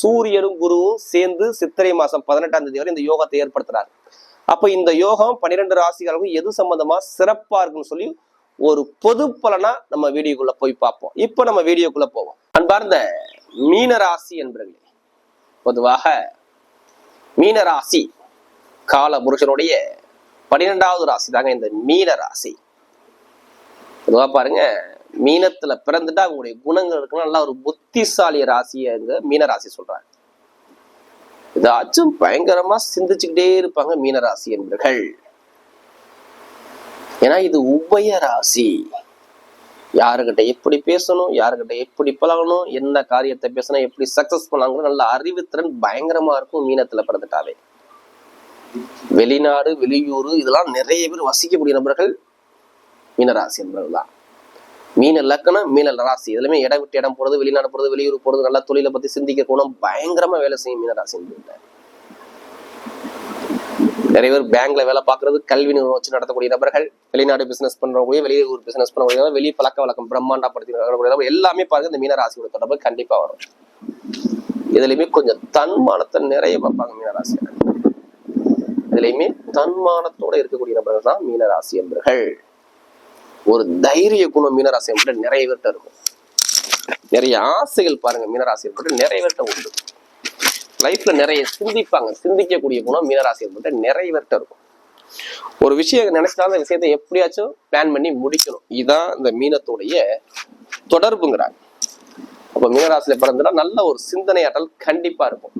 சூரியனும் குருவும் சேர்ந்து சித்திரை மாசம் பதினெட்டாம் தேதி வரை இந்த யோகத்தை ஏற்படுத்துறாரு. அப்ப இந்த யோகம் பன்னிரெண்டு ராசிகளுக்கும் எது சம்பந்தமா சிறப்பா இருக்குன்னு சொல்லி ஒரு பொது பலனா நம்ம வீடியோக்குள்ள போய் பார்ப்போம். இப்ப நம்ம வீடியோக்குள்ள போவோம். அன்பார்ந்த மீன ராசி என்பர்களே பொதுவாக மீன ராசி கால புருஷனுடைய பன்னிரெண்டாவது ராசி தாங்க இந்த மீன ராசி. பொதுவா பாருங்க மீனத்துல பிறந்துட்டா அவங்களுடைய குணங்கள் இருக்குன்னா நல்லா ஒரு புத்திசாலி ராசியங்க மீன ராசி சொல்றாங்க. ஏதாச்சும் பயங்கரமா சிந்திச்சுக்கிட்டே இருப்பாங்க மீன ராசி என்பர்கள். ஏன்னா இது உபய ராசி. யாருக்கிட்ட எப்படி பேசணும் யாருக்கிட்ட எப்படி பழகணும் என்ன காரியத்தை பேசணும் எப்படி சக்சஸ் பண்ணாங்க நல்ல அறிவுத்திறன் பயங்கரமா இருக்கும் மீனத்துல பிறந்துட்டாவே. வெளிநாடு வெளியூர் இதெல்லாம் நிறைய பேர் வசிக்கக்கூடிய நபர்கள் மீனராசி என்பவர்கள் தான். மீன லக்கணம் மீன ராசி. இதுலயுமே இடம் விட்டு இடம் போறது வெளிநாடு போறது வெளியூர் போறது நல்லா தொழிலை பத்தி சிந்திக்க குணம் பயங்கரமா வேலை செய்யும் மீனராசி ராசி நிறைய பேர் பேங்க்ல வேலை பார்க்கறது கல்வி நிறுவனம் வச்சு நடத்தக்கூடிய நபர்கள் வெளிநாடு பிசினஸ் பண்றவங்க வெளியூர் பிசினஸ் பண்ணக்கூடிய வெளி பழக்க வழக்கம் பிரம்மாண்டப்படுத்தி எல்லாமே பாருங்க இந்த மீனராசியோட தொடர்பு கண்டிப்பா வரும். இதுலயுமே கொஞ்சம் தன்மானத்தை நிறைய பார்ப்பாங்க மீனராசி. இதுலயுமே தன்மானத்தோட இருக்கக்கூடிய நபர்கள் தான் மீனராசி என்பர்கள் ஒரு தைரிய குணம் மீனராசி என்பது நிறைய பேர்கிட்ட இருக்கும். நிறைய ஆசைகள் பாருங்க மீனராசியை என்பது நிறைய பேர்கிட்ட உண்டு. லைஃப்ல நிறைய சிந்திப்பாங்க. சிந்திக்கக்கூடிய குணம் மீனராசி என்பது நிறைய பேர்கிட்ட இருக்கும். ஒரு விஷயம் நினைச்சா அந்த விஷயத்தை எப்படியாச்சும் பிளான் பண்ணி முடிக்கணும். இதுதான் இந்த மீனத்துடைய தொடர்புங்கிறாங்க. அப்ப மீனராசியில பிறந்துட்டா நல்ல ஒரு சிந்தனை ஆற்றல் கண்டிப்பா இருக்கும்.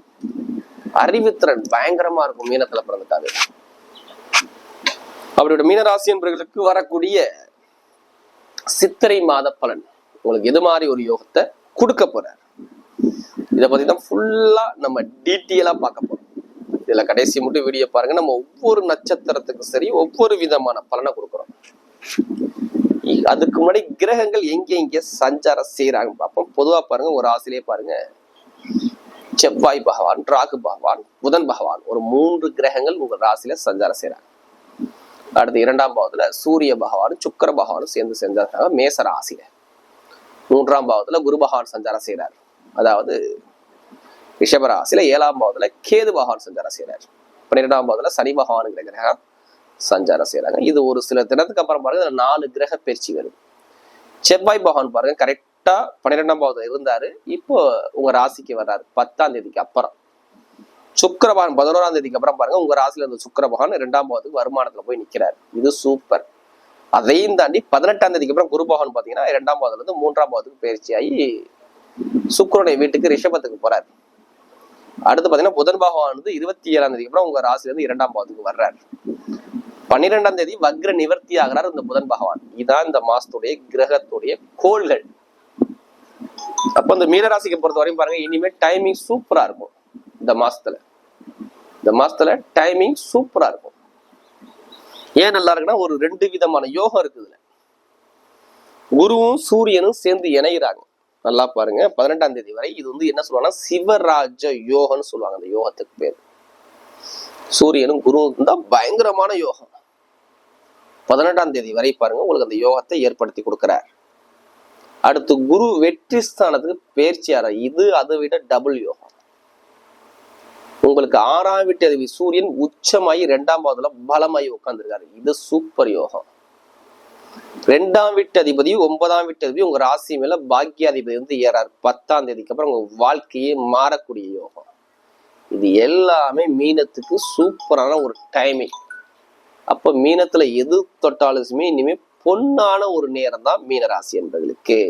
அறிவுத்திறன் பயங்கரமா இருக்கும் மீனத்துல பிறந்துட்டாரு அவருடைய மீனராசி என்பவர்களுக்கு வரக்கூடிய சித்திரை மாத பலன். உங்களுக்கு எது மாதிரி ஒரு யோகத்தை கொடுக்க போறார்? இதை பத்தி தான் ஃபுல்லா நம்ம டீட்டெயிலா பார்க்க போறோம். இதுல கடைசி மட்டும் வீடியோ பாருங்க. நம்ம ஒவ்வொரு நட்சத்திரத்துக்கும் சரி ஒவ்வொரு விதமான பலனை கொடுக்குறோம். அதுக்கு முன்னாடி கிரகங்கள் எங்க எங்க சஞ்சாரம் செய்யறாங்க பார்ப்போம். பொதுவா பாருங்க ஒரு ஆசிலே பாருங்க. செவ்வாய் பகவான் ராகு பகவான் புதன் பகவான் ஒரு மூன்று கிரகங்கள் உங்க ராசியில சஞ்சாரம் செய்யறாங்க அடுத்து இரண்டாம் பாவத்துல சூரிய பகவானும் சுக்கிர பகவானும் சேர்ந்து செஞ்சாங்க மேச ராசியில. மூன்றாம் பாவத்துல குரு பகவான் சஞ்சாரம் செய்யறாரு அதாவது ரிஷபராசியில ஏழாம் பாவத்துல கேது பகவான் சஞ்சாரம் செய்யறாரு பன்னிரெண்டாம் பாவத்துல சனி பகவானுங்கிற கிரகம் சஞ்சாரம் செய்யறாங்க இது ஒரு சில தினத்துக்கு அப்புறம் பாருங்க இதுல நாலு கிரக பயிற்சி வரும். செவ்வாய் பகவான் பாருங்க கரெக்டா பன்னிரெண்டாம் பாவத்துல இருந்தாரு. இப்போ உங்க ராசிக்கு வர்றாரு பத்தாம் தேதிக்கு அப்புறம். சுக்கரபான் பதினோராம் தேதிக்கு அப்புறம் பாருங்க உங்க ராசியில இருந்த சுக்கிர பகவான் இரண்டாம் பாவத்துக்கு வருமானத்துல போய் நிக்கிறாரு. இது சூப்பர் அதையும் தாண்டி பதினெட்டாம் தேதிக்கு அப்புறம் குருபகவான் பாத்தீங்கன்னா இரண்டாம் பாவத்துல இருந்து மூன்றாம் பாவத்துக்கு பயிற்சியாகி சுக்கரனுடைய வீட்டுக்கு ரிஷபத்துக்கு போறாரு. அடுத்து பாத்தீங்கன்னா புதன் பகவான் வந்து இருபத்தி ஏழாம் தேதிக்கு அப்புறம் உங்க ராசில இருந்து இரண்டாம் பாவத்துக்கு வர்றாரு. பன்னிரெண்டாம் தேதி வக்ர நிவர்த்தி ஆகிறார் இந்த புதன் பகவான். இதான் இந்த மாசத்துடைய கிரகத்துடைய கோள்கள். அப்ப இந்த மீனராசிக்கு பொறுத்த வரையும் பாருங்க இனிமே டைமிங் சூப்பரா இருக்கும். இந்த மாசத்துல இந்த மாசத்துல டைமிங் சூப்பரா இருக்கும். ஏன் நல்லா இருக்குன்னா ஒரு ரெண்டு விதமான யோகம் இருக்குதுல குருவும் சூரியனும் சேர்ந்து இணைகிறாங்க நல்லா பாருங்க. பதினெட்டாம் தேதி வரை இது வந்து என்ன சொல்லுவாங்கன்னா சிவராஜ யோகம்னு சொல்லுவாங்க. அந்த யோகத்துக்கு பேர். சூரியனும் குருவும் தான் பயங்கரமான யோகம். பதினெட்டாம் தேதி வரை பாருங்க உங்களுக்கு அந்த யோகத்தை ஏற்படுத்தி கொடுக்கிறார். அடுத்து குரு வெற்றி ஸ்தானத்துக்கு பேர்ச்சியார இது அதை விட டபுள் யோகம். உங்களுக்கு ஆறாம் வீட்டு அதிபதி சூரியன் உச்சமாகி ரெண்டாம் பாதத்துல பலமாயி உட்காந்துருக்காரு இது சூப்பர் யோகம். ரெண்டாம் வீட்டு அதிபதி ஒன்பதாம் வீட்டு அதிபதி உங்க ராசி மேல பாக்கியாதிபதி வந்து ஏறாரு. பத்தாம் தேதிக்கு அப்புறம் உங்க வாழ்க்கையே மாறக்கூடிய யோகம். இது எல்லாமே மீனத்துக்கு சூப்பரான ஒரு டைமிங் அப்ப மீனத்துல எது தொட்டாலுமே இனிமே பொன்னான ஒரு நேரம் தான் மீனராசி என்பவர்களுக்கு.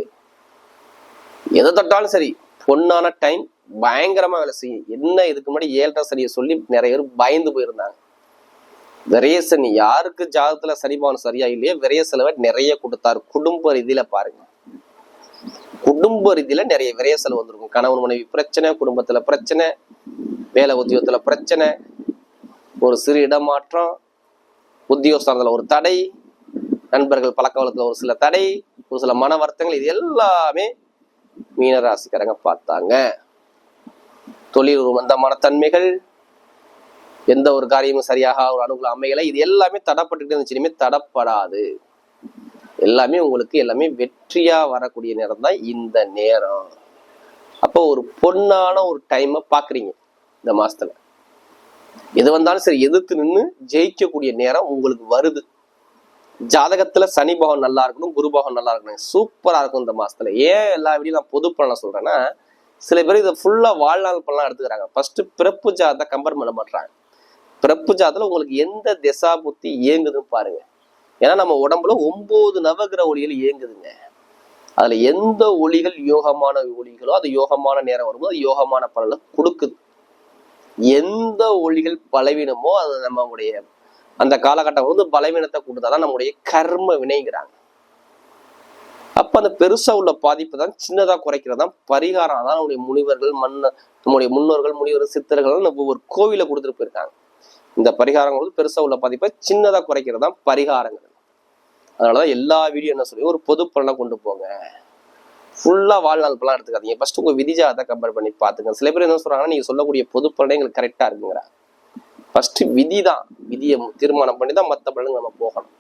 எதை தொட்டாலும் சரி பொன்னான டைம் பயங்கரமா வேலை செய்யும். என்ன இதுக்கு முன்னாடி ஏழரை சனியை சொல்லி நிறைய பேர் பயந்து போயிருந்தாங்க. விரையசன் யாருக்கு ஜாதத்துல சனிபாவன் சரியா இல்லையோ விரைய செலவை நிறைய கொடுத்தாரு. குடும்ப ரீதியில பாருங்க. குடும்ப ரீதியில நிறைய விரைய செலவு வந்திருக்கும். கணவன் மனைவி பிரச்சனை குடும்பத்துல பிரச்சனை வேலை உத்தியோகத்துல பிரச்சனை ஒரு சிறு இடமாற்றம் உத்தியோகஸ்தானத்துல ஒரு தடை நண்பர்கள் பழக்க வழக்கத்துல ஒரு சில தடை ஒரு சில மன வருத்தங்கள் இது எல்லாமே மீனராசிக்காரங்க பார்த்தாங்க. தொழில் ஒரு மந்தமான தன்மைகள் எந்த ஒரு காரியமும் சரியாக ஒரு அனுகூலம் அமையலை. இது எல்லாமே தடப்பட்டுட்டு இருந்துச்சு. தடப்படாது. எல்லாமே உங்களுக்கு எல்லாமே வெற்றியா வரக்கூடிய நேரம் தான் இந்த நேரம். அப்போ ஒரு பொண்ணான ஒரு டைமை பாக்குறீங்க இந்த மாசத்துல. எது வந்தாலும் சரி எதிர்த்து நின்று ஜெயிக்கக்கூடிய நேரம் உங்களுக்கு வருது. ஜாதகத்துல சனி பகவான் நல்லா இருக்கணும் குரு பகவான் நல்லா இருக்கணும். சூப்பரா இருக்கும் இந்த மாசத்துல. ஏன் எல்லா வீடியும் நான் பொது பலனை சொல்றேன்னா சில பேர் இதை ஃபுல்லா வாழ்நாள் பலனா எடுத்துக்கிறாங்க. ஃபர்ஸ்ட் பிறப்பு ஜாதத்தை கம்பேர் பண்ண மாட்டாங்க பிறப்பு ஜாதத்தில் உங்களுக்கு எந்த திசா புத்தி இயங்குதுன்னு பாருங்க. ஏன்னா நம்ம உடம்புல ஒன்பது நவகிரக ஒளிகள் இயங்குதுங்க. அதுல எந்த ஒளிகள் யோகமான ஒளிகளோ அது யோகமான நேரம் வரும்போது அது யோகமான பலனை கொடுக்குது. எந்த ஒளிகள் பலவீனமோ அது நம்மளுடைய அந்த காலகட்டம் வந்து பலவீனத்தை கொடுத்தாதான் நம்முடைய கர்ம வினைங்கிறாங்க. அப்ப அந்த பெருசா உள்ள பாதிப்பு தான் சின்னதா குறைக்கிறது தான். பரிகாரம் அதான் நம்முடைய முனிவர்கள் மன்ன நம்முடைய முன்னோர்கள் முனிவர்கள் சித்தர்கள் நம்ம கோவிலை கோவில கொடுத்துட்டு போயிருக்காங்க. இந்த பரிகாரம் பெருசாக பெருசா உள்ள பாதிப்பை சின்னதா குறைக்கிறது தான் பரிகாரங்கள். அதனாலதான் எல்லா வீடியோ என்ன சொல்லி ஒரு பொது பலனை கொண்டு போங்க. ஃபுல்லா வாழ்நாள் பலன் எடுத்துக்காதீங்க. ஃபர்ஸ்ட் உங்க விதிஜாதத்தை கம்பேர் பண்ணி பாத்துங்க சில பேர் என்ன சொல்றாங்கன்னா நீங்க சொல்லக்கூடிய பொது பலனே எங்களுக்கு கரெக்டா இருக்குங்கிறாங்க. ஃபர்ஸ்ட் விதி தான் விதியை தீர்மானம் பண்ணி தான் மற்ற பலனுக்கு நம்ம போகணும்.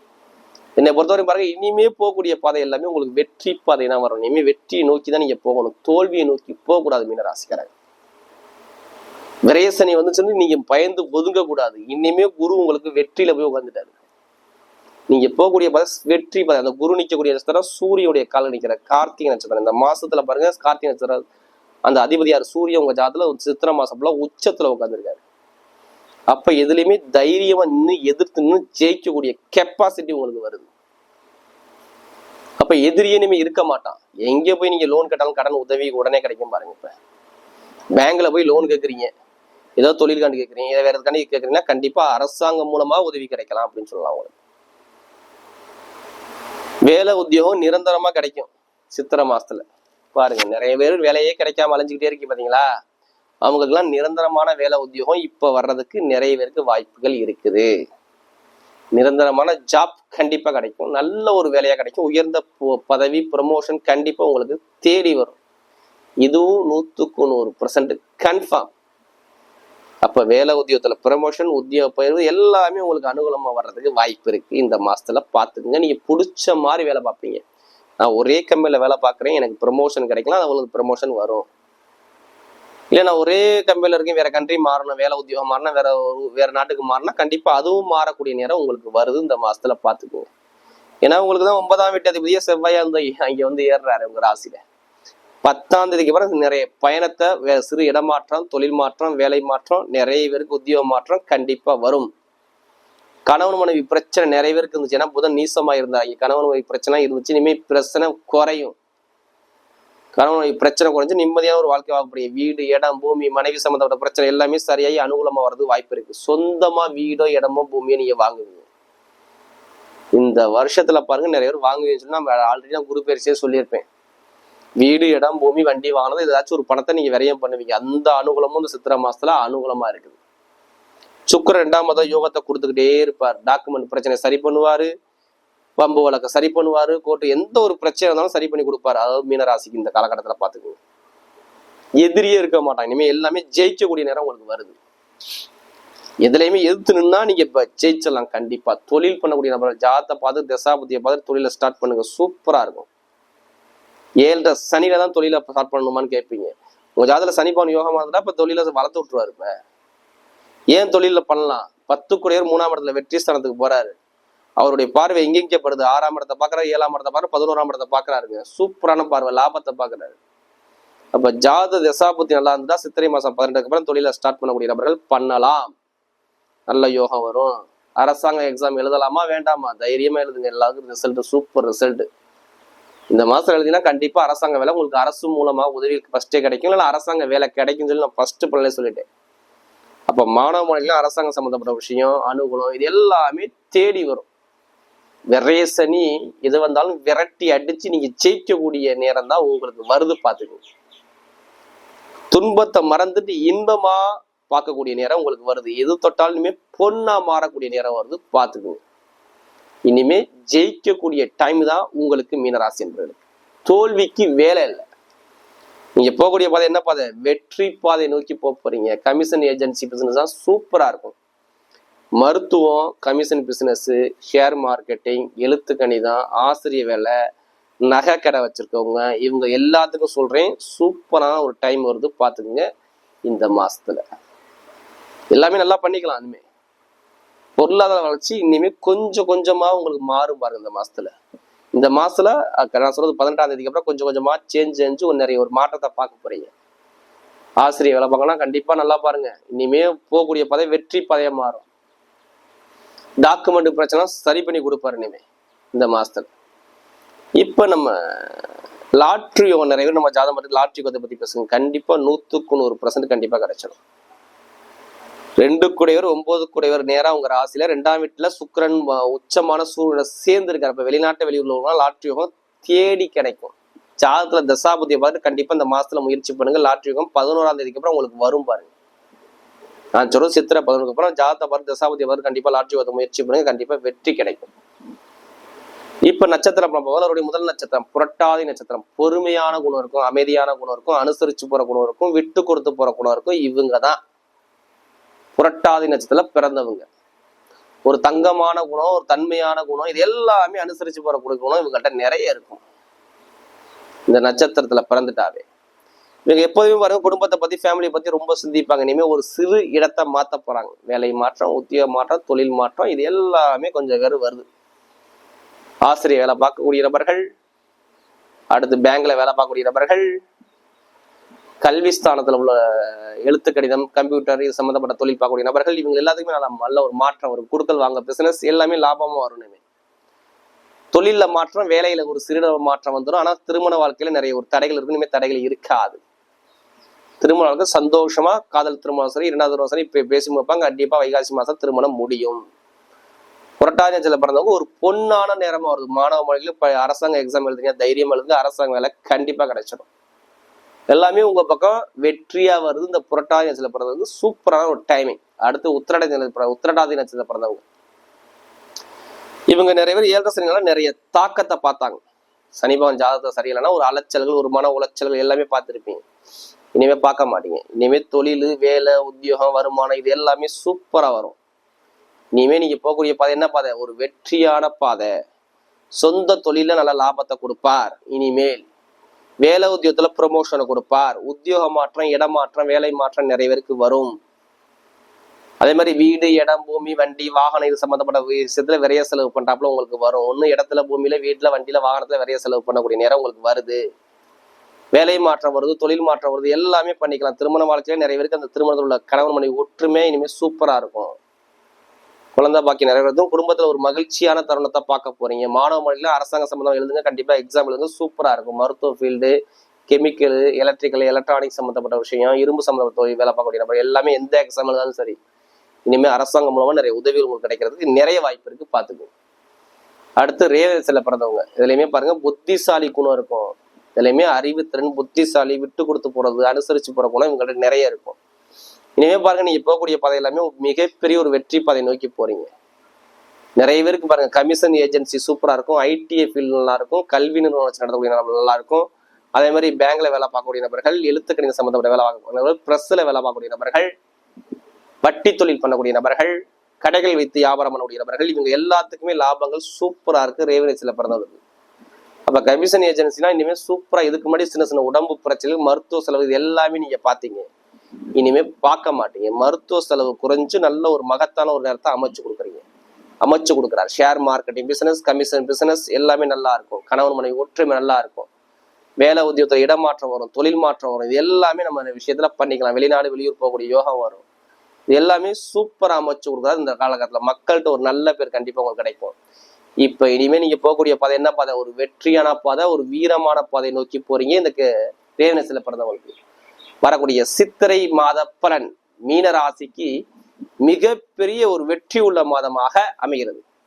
என்னை பொறுத்தவரை பாருங்க இனிமே போகக்கூடிய பாதை எல்லாமே உங்களுக்கு வெற்றி பாதை தான் வரும் இனிமே வெற்றியை நோக்கி தான் நீங்க போகணும். தோல்வியை நோக்கி போகக்கூடாது மீனராசிக்காரங்க விரயசனி வந்துச்சுன்னு நீங்க பயந்து ஒதுங்க கூடாது இனிமே குரு உங்களுக்கு வெற்றியில போய் உட்காந்துட்டாரு நீங்க போகக்கூடிய பாதை வெற்றி பாதை. அந்த குரு நிற்கக்கூடிய நட்சத்திரம் சூரியனுடைய கால நிற்கிற கார்த்திகை நட்சத்திரம். இந்த மாசத்துல பாருங்க கார்த்திகை நட்சத்திரம் அந்த அதிபதியார் சூரியன் உங்க ஜாதத்துல ஒரு சித்திர மாசம் உச்சத்துல உட்காந்துருக்காரு அப்ப எதுலையுமே தைரியமா நின்று எதிர்த்து நின்று ஜெயிக்கக்கூடிய கெப்பாசிட்டி உங்களுக்கு வருது. அப்ப எதிரியே இனிமே இருக்க மாட்டான். எங்க போய் நீங்க லோன் கேட்டாலும் கடன் உதவி உடனே கிடைக்கும் பாருங்க இப்ப. பேங்க்ல போய் லோன் கேக்குறீங்க. ஏதோ தொழில்காண்டு கேக்குறீங்க. ஏதோ வேற எதுக்காண்டி கேக்குறீங்கன்னா கண்டிப்பா அரசாங்கம் மூலமா உதவி கிடைக்கலாம் அப்படின்னு சொல்லலாம் உங்களுக்கு. வேலை உத்தியோகம் நிரந்தரமா கிடைக்கும். சித்திரை மாசத்துல. பாருங்க நிறைய பேர் வேலையே கிடைக்காம அலைஞ்சுக்கிட்டே இருக்கு பாத்தீங்களா? அவங்களுக்கெல்லாம் நிரந்தரமான வேலை உத்தியோகம் இப்போ வர்றதுக்கு நிறைய பேருக்கு வாய்ப்புகள் இருக்குது. நிரந்தரமான ஜாப் கண்டிப்பாக கிடைக்கும். நல்ல ஒரு வேலையாக கிடைக்கும். உயர்ந்த பதவி ப்ரமோஷன் கண்டிப்பாக உங்களுக்கு தேடி வரும். இதுவும் நூற்றுக்கு நூறு பர்சன்ட் கன்ஃபார்ம் அப்போ வேலை உத்தியோகத்தில் ப்ரமோஷன் உத்தியோக பயிர்வு எல்லாமே உங்களுக்கு அனுகூலமாக வர்றதுக்கு வாய்ப்பு இருக்குது இந்த மாதத்தில் பார்த்துக்குங்க நீங்கள் பிடிச்ச மாதிரி வேலை பார்ப்பீங்க. நான் ஒரே கம்பெனியில் வேலை பார்க்குறேன். எனக்கு ப்ரமோஷன் கிடைக்கலாம். அது உங்களுக்கு ப்ரமோஷன் வரும். இல்லை நான் ஒரே கம்பெனியில் இருக்கேன் வேற கண்ட்ரி மாறணும் வேலை உத்தியோகம் மாறினா வேற ஒரு வேற நாட்டுக்கு மாறினா கண்டிப்பா அதுவும் மாறக்கூடிய நேரம் உங்களுக்கு வருது இந்த மாசத்துல பாத்துக்கோங்க ஏன்னா உங்களுக்கு தான் ஒன்பதாம் வீட்டு அதிபதியா செவ்வாயா வந்து அங்கே வந்து ஏறுறாரு உங்க ராசியில. பத்தாம் தேதிக்கு அப்புறம் நிறைய பயணத்தை வே- சிறு இடமாற்றம் தொழில் மாற்றம் வேலை மாற்றம் நிறைய பேருக்கு உத்தியோக மாற்றம் கண்டிப்பா வரும். கணவன் மனைவி பிரச்சனை நிறைய பேருக்கு இருந்துச்சு ஏன்னா புதன் நீசமா இருந்தாங்க கணவன் மனைவி பிரச்சனை இருந்துச்சு இனிமே பிரச்சனை குறையும். கணவன் பிரச்சனை குறைஞ்சு நிம்மதியான ஒரு வாழ்க்கை வாழக்கூடிய வீடு இடம் பூமி மனைவி சம்பந்தப்பட்ட பிரச்சனை எல்லாமே சரியாகி அனுகூலமா வர்றது வாய்ப்பு இருக்கு. சொந்தமா வீடோ இடமோ பூமியோ நீங்க வாங்குவீங்க இந்த வருஷத்துல பாருங்க நிறைய பேர் வாங்குவீங்கன்னு சொல்லி நான் ஆல்ரெடி நான் குரு பயிற்சியே சொல்லியிருப்பேன். வீடு இடம் பூமி வண்டி வாங்கினது ஏதாச்சும் ஒரு பணத்தை நீங்க விரயம் பண்ணுவீங்க. அந்த அனுகூலமும் இந்த சித்திரை மாசத்துல அனுகூலமா இருக்குது. சுக்கர் ரெண்டாம் மதம் யோகத்தை கொடுத்துக்கிட்டே இருப்பார். டாக்குமெண்ட் பிரச்சனை சரி பண்ணுவாரு. பம்பு வழக்க சரி பண்ணுவார் கோர்ட்டு எந்த ஒரு பிரச்சனை இருந்தாலும் சரி பண்ணி கொடுப்பாரு. அதாவது மீனராசிக்கு இந்த காலகட்டத்தில் பார்த்துக்குங்க. எதிரியே இருக்க மாட்டாங்க. இனிமேல் எல்லாமே ஜெயிக்கக்கூடிய நேரம் உங்களுக்கு வருது. எதுலையுமே எதிர்த்து நின்னா நீங்க இப்ப ஜெயிச்சிடலாம் கண்டிப்பா. தொழில் பண்ணக்கூடிய நபர் ஜாத்தை பார்த்து தசாபதியை பார்த்து தொழிலை ஸ்டார்ட் பண்ணுங்க. சூப்பரா இருக்கும். ஏழரை சனியில தான் தொழில ஸ்டார்ட் பண்ணணுமான்னு கேட்பீங்க. உங்க ஜாதத்துல சனி யோகமா இருந்தா இப்ப தொழில வளர்த்து விட்டுருவாரு இப்ப. ஏன் தொழில பண்ணலாம்? பத்து குடையர் மூணாம் இடத்துல வெற்றி ஸ்தானத்துக்கு போறாரு. அவருடைய பார்வை எங்கெங்கே படுது? ஆறாம் இடத்தை பார்க்குறாரு ஏழாம் இடத்தை பாக்குறாரு பதினோராம் இடத்தை பார்க்குறாருங்க. சூப்பரான பார்வை லாபத்தை பார்க்குறாரு. அப்போ ஜாத தசாபுத்தி நல்லா இருந்தால் சித்திரை மாதம் பதினெட்டுக்கு அப்புறம் தொழிலை ஸ்டார்ட் பண்ணக்கூடிய நபர்கள் பண்ணலாம். நல்ல யோகம் வரும். அரசாங்க எக்ஸாம் எழுதலாமா வேண்டாமா? தைரியமா எழுதுங்க. எல்லாருக்கும் ரிசல்ட் சூப்பர் ரிசல்ட் இந்த மாசம் எழுதினா கண்டிப்பா அரசாங்க வேலை. உங்களுக்கு அரசு மூலமா உதவி ஃபர்ஸ்டே கிடைக்கும். இல்லை அரசாங்க வேலை கிடைக்கும்னு சொல்லி நான் ஃபர்ஸ்ட் பலனே சொல்லிட்டேன். அப்ப மாணவ மாணவிகள் அரசாங்கம் சம்மந்தப்பட்ட விஷயம் அனுகூலம் இது எல்லாமே தேடி வரும். விரைய சனி எது வந்தாலும் விரட்டி அடிச்சு நீங்க ஜெயிக்கக்கூடிய நேரம் தான் உங்களுக்கு வருது பார்த்துக்கோங்க துன்பத்தை மறந்துட்டு இன்பமா பார்க்கக்கூடிய நேரம் உங்களுக்கு வருது. எது தொட்டாலுமே பொண்ணா மாறக்கூடிய நேரம் வருது பார்த்துக்குங்க இனிமே ஜெயிக்கக்கூடிய டைம் தான் உங்களுக்கு மீனராசி என்பது தோல்விக்கு வேலை இல்லை. நீங்க போகக்கூடிய பாதை என்ன பாதை? வெற்றி பாதை நோக்கி போக போறீங்க. கமிஷன் ஏஜென்சி பிசினஸ் தான் சூப்பரா இருக்கும். மருத்துவம் கமிஷன் பிஸ்னஸ்ஸு ஷேர் மார்க்கெட்டிங் எழுத்து கணிதம் ஆசிரிய வேலை நகை கடை வச்சுருக்கவங்க இவங்க எல்லாத்துக்கும் சொல்கிறேன் சூப்பரான ஒரு டைம் வருது. பார்த்துக்குங்க. இந்த மாதத்தில் எல்லாமே நல்லா பண்ணிக்கலாம் இனிமேல் பொருளாதார வளர்ச்சி இனிமே கொஞ்சம் கொஞ்சமாக உங்களுக்கு மாறும் பாருங்க இந்த மாதத்தில் இந்த மாதத்தில் நான் சொல்கிறது பதினெட்டாம் தேதிக்கு அப்புறம் கொஞ்சம் கொஞ்சமாக சேஞ்ச் செஞ்சு ஒரு நிறைய ஒரு மாற்றத்தை பார்க்க போகிறீங்க ஆசிரியர் வேலை பார்க்கலாம் கண்டிப்பாக நல்லா பாருங்கள் இனிமே போகக்கூடிய பதவி வெற்றி பதவியாக மாறும். டாக்குமெண்ட் பிரச்சனை சரி பண்ணி கொடுப்பாரு இனிமே இந்த மாசத்துல இப்ப நம்ம லாட்ரி நிறைய பேர் நம்ம ஜாதகம் பார்த்து லாட்ரி கொத்தை பத்தி பேசுங்க. கண்டிப்பா நூத்துக்கு நூறு பர்சன்ட் கண்டிப்பா கிடைச்சிடும் ரெண்டு குடையவர் ஒன்பது குடையவர் நேரா உங்க ராசியில ரெண்டாம் வீட்டுல சுக்கிரன் உச்சமான சூழ்நிலை சேர்ந்து இருக்காரு இப்ப வெளிநாட்டு வெளியூர்ல லாட்ரி யோகம் தேடி கிடைக்கும். ஜாதகத்துல தசாபதியை பார்த்து கண்டிப்பா இந்த மாசத்துல முயற்சி பண்ணுங்க. லாட்ரி யோகம் பதினோராம் தேதிக்கு அப்புறம் உங்களுக்கு வரும் பாருங்க. நான் சொல்றது சித்திரை பதினொன்று அப்புறம் ஜாதகத்தை பார்த்து தசாபதி பார்த்து கண்டிப்பா லாட்சி வர முயற்சி பண்ணுங்க கண்டிப்பா வெற்றி கிடைக்கும். இப்ப நட்சத்திரம் நம்ம அவருடைய முதல் நட்சத்திரம் புரட்டாதி நட்சத்திரம். பொறுமையான குணம் இருக்கும் அமைதியான குணம் இருக்கும் அனுசரிச்சு போற குணம் இருக்கும் விட்டு கொடுத்து போற குணம் இருக்கும் இவங்க தான் புரட்டாதி நட்சத்திரம் பிறந்தவங்க. ஒரு தங்கமான குணம் ஒரு தன்மையான குணம் இது எல்லாமே அனுசரிச்சு போற குணம் இவங்கள்ட்ட நிறைய இருக்கும். இந்த நட்சத்திரத்துல பிறந்துட்டாவே. இவங்க எப்போதுமே பாருங்க குடும்பத்தை பத்தி ஃபேமிலியை பத்தி ரொம்ப சிந்திப்பாங்க. இனிமே ஒரு சிறு இடத்தை மாத்த போறாங்க. வேலை மாற்றம் உத்தியோக மாற்றம் தொழில் மாற்றம் இது எல்லாமே கொஞ்சம் கரு வருது. ஆசிரியர் வேலை பார்க்கக்கூடிய நபர்கள் அடுத்து பேங்க்ல வேலை பார்க்கக்கூடிய நபர்கள் கல்வி ஸ்தானத்துல உள்ள எழுத்து கடிதம் கம்ப்யூட்டர் இது சம்மந்தப்பட்ட தொழில் பார்க்கக்கூடிய நபர்கள் இவங்க எல்லாத்துக்குமே நல்ல நல்ல ஒரு மாற்றம் வரும். கொடுக்கல் வாங்க பிசினஸ் எல்லாமே லாபமா வரணுமே தொழில்ல மாற்றம் வேலையில ஒரு சிறிய மாற்றம் வந்துடும். ஆனா திருமண வாழ்க்கையில நிறைய ஒரு தடைகள் இருக்கு. இனிமே தடைகள் இருக்காது. திருமணம் சந்தோஷமா காதல் திருமணம் சரி இரண்டாவது திருமணம் சரி இப்ப பேசி வைப்பாங்க கண்டிப்பா வைகாசி மாசம் திருமணம் முடியும். புரட்டாதி நட்சத்திரத்துல பிறந்தவங்க ஒரு பொன்னான நேரமா வருது. மாணவ மொழிகளும் இப்ப அரசாங்க எக்ஸாம் எழுதுங்க தைரியம் எழுதுங்க அரசாங்க வேலை கண்டிப்பா கிடைச்சிடும். எல்லாமே உங்க பக்கம் வெற்றியா வருது. இந்த புரட்டாதி நட்சத்திரத்துல பிறந்தவங்க சூப்பரான ஒரு டைமிங் அடுத்து உத்திரடாதி நட்சத்திரம் உத்திரடாதி நட்சத்திர பிறந்தவங்க. இவங்க நிறைய பேர் ஏழரை நிறைய தாக்கத்தை பார்த்தாங்க. சனிபவன் ஜாதகத்தை சரியில்லைன்னா ஒரு அலைச்சல்கள் ஒரு மன உளைச்சல்கள் எல்லாமே பார்த்துருப்பீங்க. இனிமே பார்க்க மாட்டீங்க. இனிமே தொழில் வேலை உத்தியோகம் வருமானம் இது எல்லாமே சூப்பரா வரும். இனிமே நீங்க போகக்கூடிய பாதை என்ன பாதை? ஒரு வெற்றியான பாதை. சொந்த தொழில நல்ல லாபத்தை கொடுப்பார். இனிமேல் வேலை உத்தியோகத்துல ப்ரொமோஷனை கொடுப்பார். உத்தியோக மாற்றம் இடமாற்றம் வேலை மாற்றம் நிறைய பேருக்கு வரும். அதே மாதிரி வீடு இடம் பூமி வண்டி வாகனம் இது சம்பந்தப்பட்ட விஷயத்துல விரைய செலவு பண்றாப்புல உங்களுக்கு வரும். ஒன்றும் இடத்துல பூமியில வீட்டுல வண்டியில வாகனத்துல விரைய செலவு பண்ணக்கூடிய நேரம் உங்களுக்கு வருது. வேலை மாற்றம் வருது தொழில் மாற்றம் வருது எல்லாமே பண்ணிக்கலாம். திருமண வாழ்க்கையில நிறைய பேருக்கு அந்த திருமணத்தில் உள்ள கணவன் மனைவி ஒற்றுமே இனிமேல் சூப்பராக இருக்கும். குழந்தை பாக்கி நிறைவேறதும் குடும்பத்தில் ஒரு மகிழ்ச்சியான தருணத்தை பார்க்க போறீங்க. மாணவ மொழியில அரசாங்க சம்பந்தம் எழுதுங்க. கண்டிப்பாக எக்ஸாம் எழுதுங்க. சூப்பராக இருக்கும். மருத்துவ ஃபீல்டு கெமிக்கல் எலக்ட்ரிக்கல் எலக்ட்ரானிக் சம்மந்தப்பட்ட விஷயம் இரும்பு சம்மந்தப்பட்ட தொழில் வேலை பார்க்கக்கூடிய நபர் எல்லாமே எந்த எக்ஸாம் எழுதாலும் சரி இனிமேல் அரசாங்கம் மூலமாக நிறைய உதவிகள் உங்களுக்கு கிடைக்கிறதுக்கு நிறைய வாய்ப்பு இருக்கு. பார்த்துக்கோங்க. அடுத்து ரேவதில பிறந்தவங்க. இதுலையுமே பாருங்க புத்திசாலி குணம் இருக்கும். இதுலையுமே அறிவுத்திறன் புத்திசாலி விட்டு கொடுத்து போறது அனுசரிச்சு போற குணம் இவங்கள்ட்ட நிறைய இருக்கும். இனிமே பாருங்க நீங்க போகக்கூடிய பாதை எல்லாமே மிகப்பெரிய ஒரு வெற்றி பாதை நோக்கி போறீங்க. நிறைய பேருக்கு பாருங்க கமிஷன் ஏஜென்சி சூப்பரா இருக்கும் ஐடிஐ ஃபீல்டு நல்லா இருக்கும் கல்வி நிறுவனம் வச்சு நடத்தக்கூடிய நபர் நல்லா இருக்கும். அதே மாதிரி பேங்க்ல வேலை பார்க்கக்கூடிய நபர்கள் எழுத்துக்கணிங்க சம்பந்தப்பட்ட வேலை பார்க்கக்கூடிய நபர்கள் பிரஸ்ல வேலை பார்க்கக்கூடிய நபர்கள் வட்டி தொழில் பண்ணக்கூடிய நபர்கள் கடைகள் வைத்து வியாபாரம் பண்ணக்கூடிய நபர்கள் இவங்க எல்லாத்துக்குமே லாபங்கள் சூப்பரா இருக்கு ரேவரேஜ்ல பிறந்தவர்கள் அப்போ கமிஷன் ஏஜென்சினா இனிமேல் சூப்பராக இதுக்கு முன்னாடி சின்ன சின்ன உடம்பு பிரச்சனைகள் மருத்துவ செலவு இது எல்லாமே நீங்கள் பார்த்தீங்க இனிமே பார்க்க மாட்டீங்க. மருத்துவ செலவு குறைஞ்சு நல்ல ஒரு மகத்தான ஒரு நேரத்தை அமைச்சு கொடுக்குறீங்க. அமைச்சு கொடுக்குறாரு. Share marketing business commission business எல்லாமே நல்லா இருக்கும். கணவன் மனைவி ஒற்றுமை நல்லா இருக்கும். வேலை உத்தியோகத்தில் இடமாற்றம் வரும் தொழில் மாற்றம் வரும். இது எல்லாமே நம்ம இந்த விஷயத்துல பண்ணிக்கலாம். வெளிநாடு வெளியூர் போகக்கூடிய யோகம் வரும். இது எல்லாமே சூப்பராக அமைச்சு கொடுக்குறாரு இந்த காலகட்டத்தில். மக்கள்கிட்ட ஒரு நல்ல பேர் கண்டிப்பாக உங்களுக்கு கிடைக்கும். இப்ப இனிமே நீங்க போகக்கூடிய பாதை என்ன பாதை? ஒரு வெற்றியான பாதை ஒரு வீரமான பாதை நோக்கி போறீங்க. இந்த ரேவனசில பிறந்தவங்களுக்கு வரக்கூடிய சித்திரை மாத பலன் மீன ராசிக்கு மிகப்பெரிய ஒரு வெற்றி உள்ள மாதமாக அமைகிறது.